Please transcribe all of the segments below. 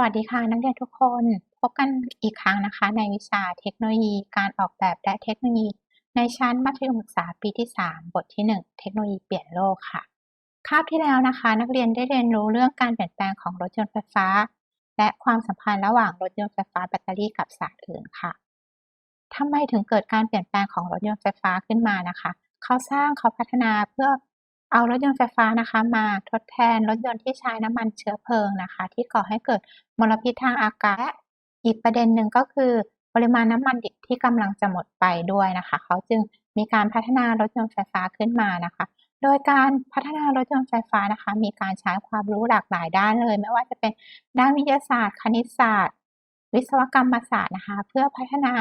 วัสดีค่ะนักเรียนทุกคน พบกันอีกครั้งนะคะ ในวิชาเทคโนโลยีการออกแบบและเทคโนโลยี ในชั้นมัธยมศึกษาปีที่ 3 บทที่ 1 เทคโนโลยีเปลี่ยนโลกค่ะ คาบที่แล้วนะคะ นักเรียนได้เรียนรู้เรื่องการเปลี่ยนแปลงของรถยนต์ไฟฟ้า และความสัมพันธ์ระหว่างรถยนต์ไฟฟ้าแบตเตอรี่กับศารอื่นค่ะทำไมถึงเกิดการเปลี่ยนแปลงของรถยนต์ไฟฟ้าขึ้นมานะคะ เขาสร้างเขาพัฒนาเพื่อ เอารถยนต์ไฟฟ้านะคะมาทดแทนรถยนต์ที่ใช้น้ำมันเชื้อเพลิงนะคะ ที่ก่อให้เกิดมลพิษทางอากาศ อีกประเด็นหนึ่งก็คือ ปริมาณน้ำมันดิบที่กำลังจะหมดไปด้วยนะคะ เขาจึงมีการพัฒนารถยนต์ไฟฟ้าขึ้นมานะคะ โดยการพัฒนารถยนต์ไฟฟ้านะคะ มีการใช้ความรู้หลากหลายด้านเลย ไม่ว่าจะเป็นด้านวิทยาศาสตร์ คณิตศาสตร์ วิศวกรรมศาสตร์นะคะ เพื่อพัฒนา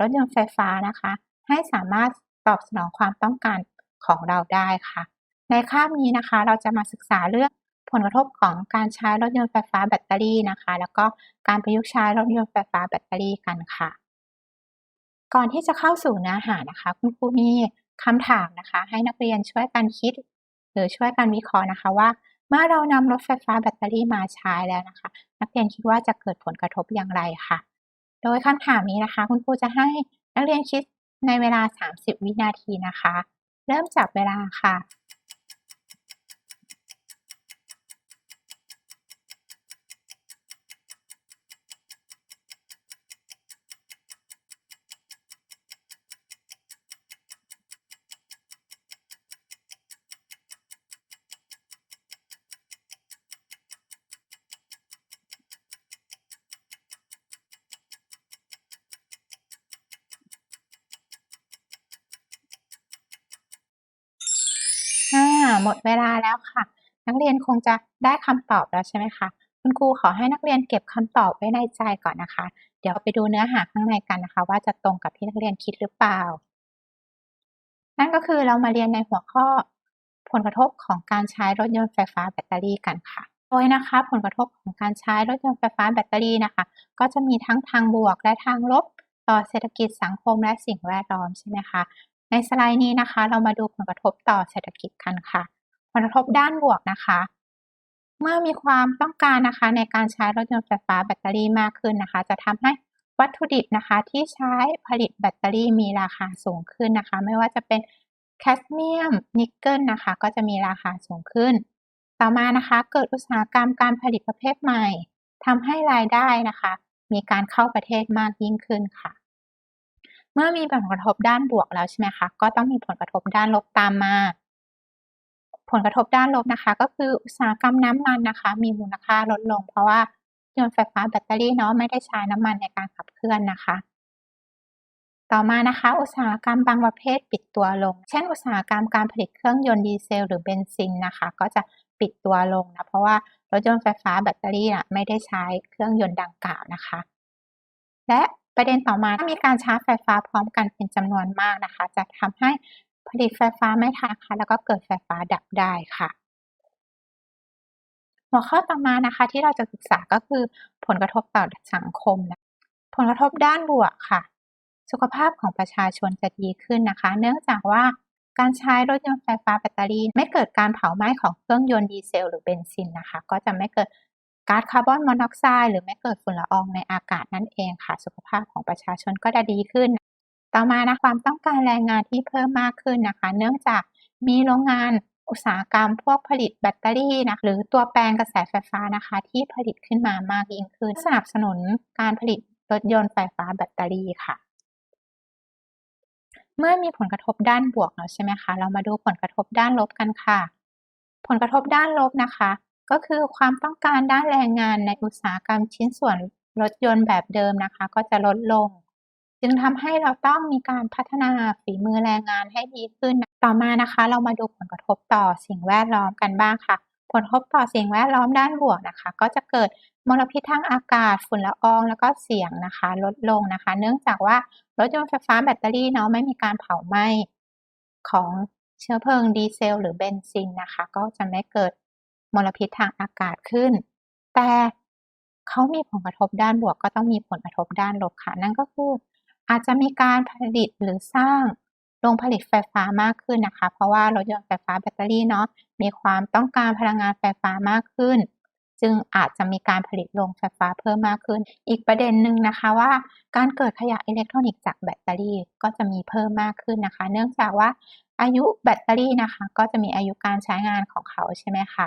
รถยนต์ไฟฟ้านะคะ ให้สามารถตอบสนองความต้องการของเราได้ค่ะ ในคาบนี้นะคะ เราจะมาศึกษาเรื่องผลกระทบของการใช้รถยนต์ไฟฟ้าแบตเตอรี่นะคะ แล้วก็การประยุกต์ใช้รถยนต์ไฟฟ้าแบตเตอรี่กันค่ะ ก่อนที่จะเข้าสู่เนื้อหานะคะ คุณครูมีคำถามนะคะ ให้นักเรียนช่วยกันคิด หรือช่วยกันวิเคราะห์นะคะว่า เมื่อเรานำรถไฟฟ้าแบตเตอรี่มาใช้แล้วนะคะ นักเรียนคิดว่าจะเกิดผลกระทบอย่างไรค่ะ โดยคำถามนี้นะคะ คุณครูจะให้นักเรียนคิดในเวลา 30 วินาทีนะคะ เริ่มจากเวลาค่ะ หมดเวลาแล้วค่ะ นักเรียนคงจะได้คำตอบแล้วใช่ไหมคะ คุณครูขอให้นักเรียนเก็บคำตอบไว้ในใจก่อนนะคะ เดี๋ยวไปดูเนื้อหาข้างในกันนะคะ ว่าจะตรงกับที่นักเรียนคิดหรือเปล่า นั่นก็คือเรามาเรียนในหัวข้อ ผลกระทบของการใช้รถยนต์ไฟฟ้าแบตเตอรี่กันค่ะโดยนะคะผลกระทบของการใช้รถยนต์ไฟฟ้าแบตเตอรี่นะคะ ก็จะมีทั้งทางบวกและทางลบ ต่อเศรษฐกิจสังคมและสิ่งแวดล้อมใช่ไหมคะ ในสไลด์นี้นะคะ เรามาดูผลกระทบต่อเศรษฐกิจกันค่ะ ผลกระทบด้านบวกนะคะ เมื่อมีความต้องการนะคะในการใช้รถยนต์ไฟฟ้าแบตเตอรี่มากขึ้นนะคะ จะทำให้วัตถุดิบนะคะที่ใช้ผลิตแบตเตอรี่มีราคาสูงขึ้นนะคะ ไม่ว่าจะเป็นแคดเมียมนิกเกิลนะคะ ก็จะมีราคาสูงขึ้น ต่อมานะคะ เกิดอุตสาหกรรมการผลิตประเภทใหม่ทำให้รายได้นะคะ มีการเข้าประเทศมากยิ่งขึ้นค่ะ เมื่อมีผลกระทบด้านบวกแล้วใช่ไหมคะก็ต้องมีผลกระทบด้านลบตามมา ผลกระทบด้านลบนะคะ ก็คืออุตสาหกรรมน้ำมันนะคะ มีมูลค่าลดลง เพราะว่ายนต์ไฟฟ้าแบตเตอรี่เนาะไม่ได้ใช้น้ำมันในการขับเคลื่อนนะคะ ต่อมานะคะ อุตสาหกรรมบางประเภทปิดตัวลง เช่น อุตสาหกรรมการผลิตเครื่องยนต์ดีเซลหรือเบนซินนะคะ ก็จะปิดตัวลงนะเพราะว่ารถยนต์ไฟฟ้าแบตเตอรี่ะไม่ได้ใช้เครื่องยนต์ดังกล่าวนะคะ และ ประเด็นต่อมาถ้ามีการชาร์จไฟฟ้าพร้อมกันเป็นจำนวนมากนะคะ จะทำให้ผลิตไฟฟ้าไม่ทันค่ะแล้วก็เกิดไฟฟ้าดับได้ค่ะ หัวข้อต่อมานะคะ ที่เราจะศึกษาก็คือผลกระทบต่อสังคมนะผลกระทบด้านบวกค่ะ สุขภาพของประชาชนจะดีขึ้นนะคะ เนื่องจากว่าการใช้รถยนต์ไฟฟ้าแบตเตอรี่ ไม่เกิดการเผาไหม้ของเครื่องยนต์ดีเซลหรือเบนซินนะคะ ก็จะไม่เกิด ก๊าซคาร์บอนมอนอกไซด์หรือไม่เกิดฝุ่นละอองในอากาศนั่นเองค่ะ สุขภาพของประชาชนก็จะดีขึ้น ต่อมานะความต้องการแรงงานที่เพิ่มมากขึ้นนะคะ เนื่องจากมีโรงงานอุตสาหกรรมพวกผลิตแบตเตอรี่นะหรือตัวแปลงกระแสไฟฟ้านะคะ ที่ผลิตขึ้นมามากยิ่งขึ้นสนับสนุนการผลิตรถยนต์ไฟฟ้าแบตเตอรี่ค่ะ เมื่อมีผลกระทบด้านบวกแล้วใช่ไหมคะ เรามาดูผลกระทบด้านลบกันค่ะ ผลกระทบด้านลบนะคะ ก็คือความต้องการด้านแรงงานในอุตสาหกรรมชิ้นส่วนรถยนต์แบบเดิมนะคะ ก็จะลดลง จึงทำให้เราต้องมีการพัฒนาฝีมือแรงงานให้ดีขึ้น ต่อมานะคะ เรามาดูผลกระทบต่อสิ่งแวดล้อมกันบ้างค่ะ ผลกระทบต่อสิ่งแวดล้อมด้านบวกนะคะ ก็จะเกิดมลพิษทางอากาศฝุ่นละออง แล้วก็เสียงนะคะ ลดลงนะคะ เนื่องจากว่ารถยนต์ไฟฟ้าแบตเตอรี่เนาะไม่มีการเผาไหม้ของเชื้อเพลิงดีเซล หรือเบนซินนะคะ ก็จะไม่เกิด มลพิษทางอากาศขึ้น แต่เขามีผลกระทบด้านบวกก็ต้องมีผลกระทบด้านลบค่ะ นั่นก็คืออาจจะมีการผลิตหรือสร้างโรงผลิตไฟฟ้ามากขึ้นนะคะ เพราะว่ารถยนต์ไฟฟ้าแบตเตอรี่เนาะมีความต้องการพลังงานไฟฟ้ามากขึ้น จึงอาจจะมีการผลิตโรงไฟฟ้าเพิ่มมากขึ้น อีกประเด็นหนึ่งนะคะว่า การเกิดขยะอิเล็กทรอนิกส์จากแบตเตอรี่ก็จะมีเพิ่มมากขึ้นนะคะ เนื่องจากว่าอายุแบตเตอรี่นะคะ ก็จะมีอายุการใช้งานของเขาใช่ไหมคะ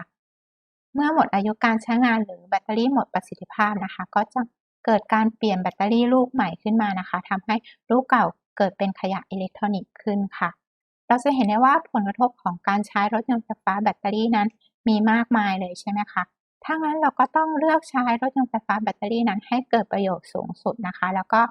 เมื่อหมดอายุการใช้งานหรือแบตเตอรี่หมดประสิทธิภาพนะคะ ก็จะเกิดการเปลี่ยนแบตเตอรี่ลูกใหม่ขึ้นมานะคะทำให้ลูกเก่าเกิดเป็นขยะอิเล็กทรอนิกส์ขึ้นค่ะ เราจะเห็นได้ว่าผลกระทบของการใช้รถยนต์ไฟฟ้าแบตเตอรี่นั้นมีมากมายเลยใช่ไหมคะถ้างั้นเราก็ต้องเลือกใช้รถยนต์ไฟฟ้าแบตเตอรี่นั้นให้เกิดประโยชน์สูงสุดนะคะ แล้วก็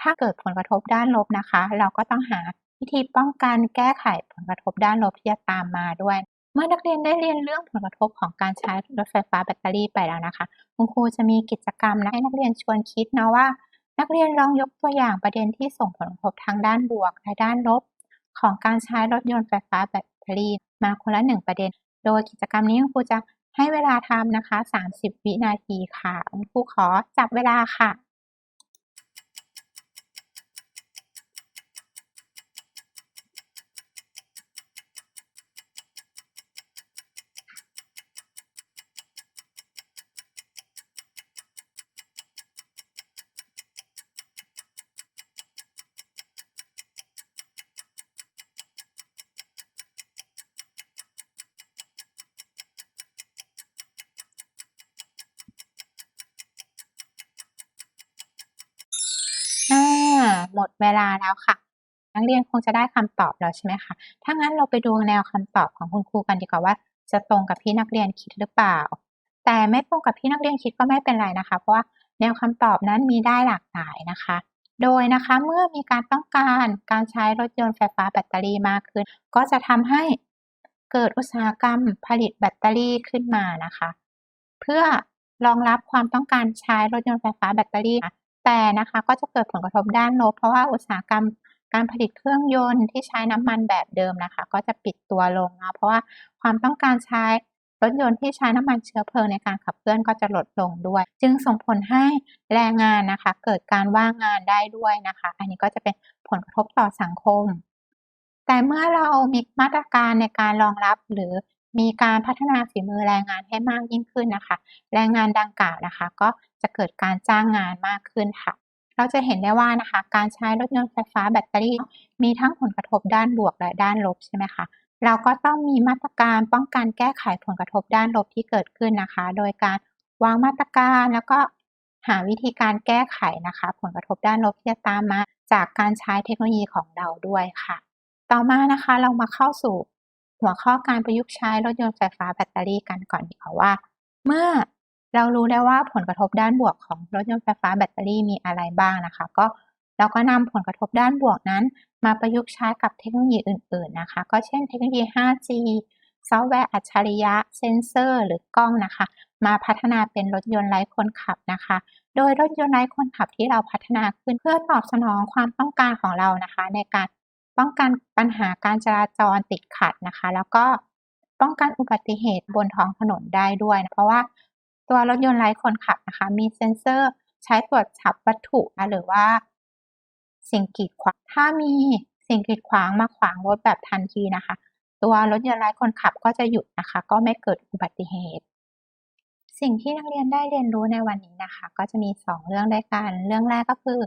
ถ้าเกิดผลกระทบด้านลบนะคะ เราก็ต้องหาวิธีป้องกันแก้ไขผลกระทบด้านลบที่จะตามมาด้วย เมื่อนักเรียนได้เรียนเรื่องผลกระทบของการใช้รถไฟฟ้าแบตเตอรี่ไปแล้วนะคะ คุณครูจะมีกิจกรรมให้นักเรียนชวนคิดนะว่า นักเรียนลองยกตัวอย่างประเด็นที่ส่งผลกระทบทางด้านบวกและด้านลบ ของการใช้รถยนต์ไฟฟ้าแบตเตอรี่ มาคนละหนึ่งประเด็น โดยกิจกรรมนี้คุณครูจะให้เวลาทำนะคะ 30 วินาทีค่ะ คุณครูขอจับเวลาค่ะ หมดเวลาแล้วค่ะ นักเรียนคงจะได้คำตอบแล้วใช่ไหมคะ ถ้างั้นเราไปดูแนวคำตอบของคุณครูกันดีกว่าว่า จะตรงกับที่นักเรียนคิดหรือเปล่า แต่ไม่ตรงกับที่นักเรียนคิดก็ไม่เป็นไรนะคะ เพราะว่าแนวคำตอบนั้นมีได้หลากหลายนะคะ โดยนะคะเมื่อมีการต้องการการใช้รถยนต์ไฟฟ้าแบตเตอรี่มากขึ้น ก็จะทำให้เกิดอุตสาหกรรมผลิตแบตเตอรี่ขึ้นมานะคะ เพื่อรองรับความต้องการใช้รถยนต์ไฟฟ้าแบตเตอรี่ แต่นะคะก็จะเกิดผลกระทบด้านลบเพราะว่าอุตสาหกรรมการผลิตเครื่องยนต์ที่ใช้น้ำมันแบบเดิมนะคะ ก็จะปิดตัวลงนะเพราะว่าความต้องการใช้รถยนต์ที่ใช้น้ำมันเชื้อเพลิงในการขับเคลื่อนก็จะลดลงด้วย จึงส่งผลให้แรงงานนะคะ เกิดการว่างงานได้ด้วยนะคะ อันนี้ก็จะเป็นผลกระทบต่อสังคม แต่เมื่อเรามีมาตรการในการรองรับหรือ มีการพัฒนาฝีมือแรงงานให้มากยิ่งขึ้นนะคะ แรงงานดังกล่าวนะคะ ก็จะเกิดการจ้างงานมากขึ้นค่ะ เราจะเห็นได้ว่านะคะ การใช้รถยนต์ไฟฟ้าแบตเตอรี่ มีทั้งผลกระทบด้านบวกและด้านลบใช่ไหมคะเราก็ต้องมีมาตรการป้องกันแก้ไขผลกระทบด้านลบที่เกิดขึ้นนะคะ โดยการวางมาตรการแล้วก็หาวิธีการแก้ไขนะคะ ผลกระทบด้านลบที่จะตามมาจากการใช้เทคโนโลยีของเราด้วยค่ะ ต่อมานะคะเรามาเข้าสู่ หัวข้อการประยุกต์ใช้รถยนต์ไฟฟ้าแบตเตอรี่กันก่อนดีกว่าว่า เมื่อเรารู้แล้วว่าผลกระทบด้านบวกของรถยนต์ไฟฟ้าแบตเตอรี่มีอะไรบ้างนะคะ ก็เราก็นำผลกระทบด้านบวกนั้น มาประยุกต์ใช้กับเทคโนโลยีอื่น ๆนะคะ ก็เช่นเทคโนโลยี 5G ซอฟต์แวร์อัจฉริยะ เซนเซอร์ หรือกล้องนะคะ มาพัฒนาเป็นรถยนต์ไร้คนขับนะคะ โดยรถยนต์ไร้คนขับที่เราพัฒนาขึ้นเพื่อตอบสนองความต้องการของเรานะคะ ในการ ป้องกันปัญหาการจราจรติดขัดนะคะ แล้วก็ป้องกันอุบัติเหตุบนท้องถนนได้ด้วยนะเพราะว่าตัวรถยนต์ไร้คนขับนะคะ มีเซ็นเซอร์ใช้ตรวจจับวัตถุหรือว่า สิ่งกีดขวางถ้ามีสิ่งกีดขวางมาขวางรถแบบทันทีนะคะ ตัวรถยนต์ไร้คนขับก็จะหยุดนะคะ ก็ไม่เกิดอุบัติเหตุ สิ่งที่นักเรียนได้เรียนรู้ในวันนี้นะคะ ก็จะมี 2 เรื่องด้วยกัน เรื่องแรกก็คือ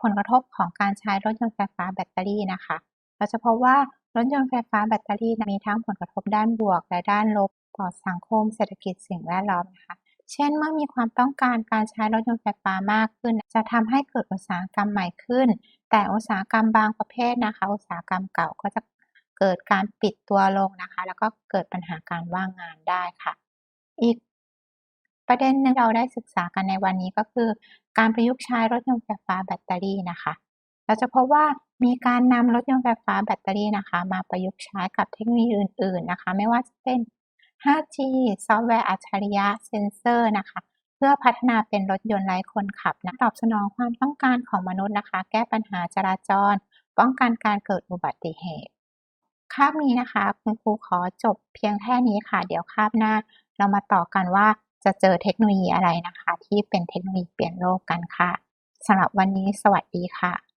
ผลกระทบของการใช้รถยนต์ไฟฟ้าแบตเตอรี่นะคะ เราจะพบว่ารถยนต์ไฟฟ้าแบตเตอรี่มีทั้งผลกระทบด้านบวก และด้านลบต่อสังคมเศรษฐกิจสิ่งแวดล้อมนะคะ เช่นเมื่อมีความต้องการการใช้รถยนต์ไฟฟ้ามากขึ้น จะทำให้เกิดอุตสาหกรรมใหม่ขึ้น แต่อุตสาหกรรมบางประเภทนะคะ อุตสาหกรรมเก่าก็จะเกิดการปิดตัวลงนะคะ แล้วก็เกิดปัญหาการว่างงานได้ค่ะ อีกประเด็นหนึ่งเราได้ศึกษากันในวันนี้ก็คือ การประยุกต์ใช้รถยนต์ไฟฟ้าแบตเตอรี่นะคะ เราจะพบว่ามีการนำรถยนต์ไฟฟ้าแบตเตอรี่นะคะ มาประยุกต์ใช้กับเทคโนโลยีอื่น ๆนะคะ ไม่ว่าจะเป็น 5G ซอฟต์แวร์อัจฉริยะเซนเซอร์นะคะ เพื่อพัฒนาเป็นรถยนต์ไร้คนขับนะตอบสนองความต้องการของมนุษย์นะคะ แก้ปัญหาจราจร ป้องกันการเกิดอุบัติเหตุคาบนี้นะคะ คุณครูขอจบเพียงแค่นี้ค่ะ เดี๋ยวคาบหน้า เรามาต่อกันว่าจะเจอเทคโนโลยีอะไรนะคะ ที่เป็นเทคโนโลยีเปลี่ยนโลกกันค่ะสำหรับวันนี้สวัสดีค่ะ